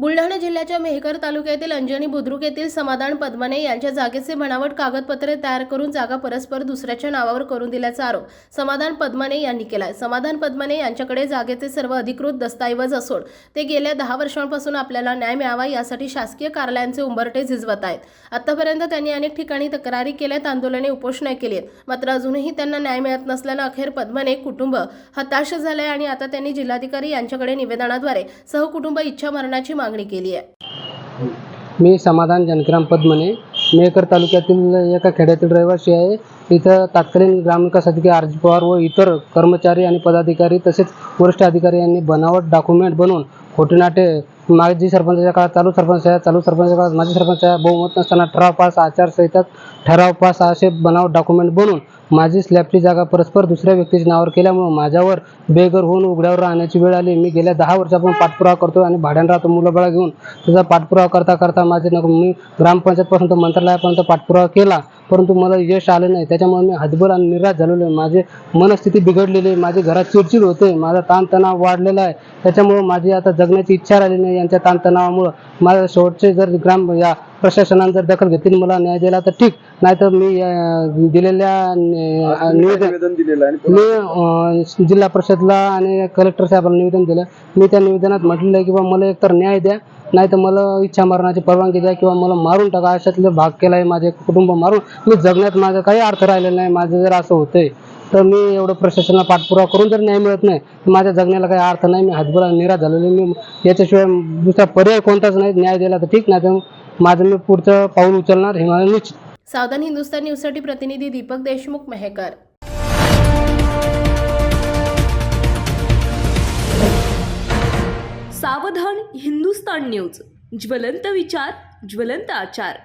बुलढाणा जिल्ह्याच्या मेहकर तालुक्यातील अंजनी बुद्रुक येथील समाधान पद्मने यांच्या जागेचे बनावट कागदपत्रे तयार करून जागा परस्पर दुसऱ्याच्या नावावर करून दिल्याचा आरोप समाधान पद्मने यांनी केलाय. समाधान पद्मने यांच्याकडे जागेचे सर्व अधिकृत दस्तऐवज असून ते गेल्या दहा वर्षांपासून आपल्याला न्याय मिळावा यासाठी शासकीय कार्यालयांचे उंबरटे झिजवत आहेत. आतापर्यंत त्यांनी अनेक ठिकाणी तक्रारी केल्यात आंदोलने उपोषणा केली आहेत मात्र अजूनही त्यांना न्याय मिळत नसल्यानं अखेर पद्मने कुटुंब हताश झालंय आणि आता त्यांनी जिल्हाधिकारी यांच्याकडे निवेदनाद्वारे सहकुटुंब इच्छा मरणाची मागणी केली आहे. मी समाधान जनकिराम पद्मने मेहकर तालुक्यातील एका खेड्यातील रहिवासी आहे. इथं तत्कालीन ग्रामविकास अधिकारी आर जी पवार व इतर कर्मचारी आणि पदाधिकारी तसेच वरिष्ठ अधिकारी यांनी बनावट डॉक्युमेंट बनवून खोटे नाटे माजी सरपंचाच्या काळात चालू सरपंच आहे चालू सरपंचाच्या काळात माजी सरपंच आहे बहुमत नसताना ठराव पास आचारसंहिता ठराव पास असे बनावट डॉक्युमेंट बनवून माझी स्लॅबची जागा परस्पर दुसऱ्या व्यक्तीच्या नावावर केल्यामुळे माझ्यावर बेघर होऊन उघड्यावर राहण्याची वेळ आली. मी गेल्या दहा वर्षापासून पाठपुरावा करतो आणि भाड्यानं राहतो मुलंबाळा घेऊन. त्याचा पाठपुरावा करता करता माझे नको मी ग्रामपंचायतपासून तर मंत्रालयापर्यंत पाठपुरावा केला. परंतु मला यश आलं नाही. त्याच्यामुळे मी हतबल आणि निराश झालेलो आहे. माझी मनस्थिती बिघडलेली आहे. माझी घरात चिडचिड होते. माझा ताणतणाव वाढलेला आहे. त्याच्यामुळं माझी आता जगण्याची इच्छा राहिली नाही. यांच्या ताणतणावामुळं माझ्या शेवटचे जर ग्राम या प्रशासनाने जर दखल घेतली मला न्याय दिला तर ठीक. नाहीतर मी दिलेल्या निवेदन मी जिल्हा परिषदला आणि कलेक्टर साहेबांना निवेदन दिलं. मी त्या निवेदनात म्हटलेलं आहे की बा मला एकतर न्याय द्या नाही तर मला इच्छा मरणाची परवानगी द्या किंवा मला मारून टाका. अशातले भाग केला आहे माझे कुटुंब मारून. मी जगण्यात माझा काही अर्थ राहिलेला नाही. माझं जर असं होतंय तर मी एवढं प्रशासनाला पाठपुरावा करून जर न्याय मिळत नाही तर माझ्या जगण्याला काही अर्थ नाही. मी हातबला निराश झालेलो. मी याच्याशिवाय दुसरा पर्याय कोणताच नाही. न्याय दिला तर ठीक नाही तर माझं मी पुढचं पाऊल उचलणार हे मला निश्चित. सावधान हिंदुस्तान न्यूजसाठी प्रतिनिधी दीपक देशमुख मेहकर. सावधान हिंदुस्तान न्यूज. ज्वलंत विचार ज्वलंत आचार.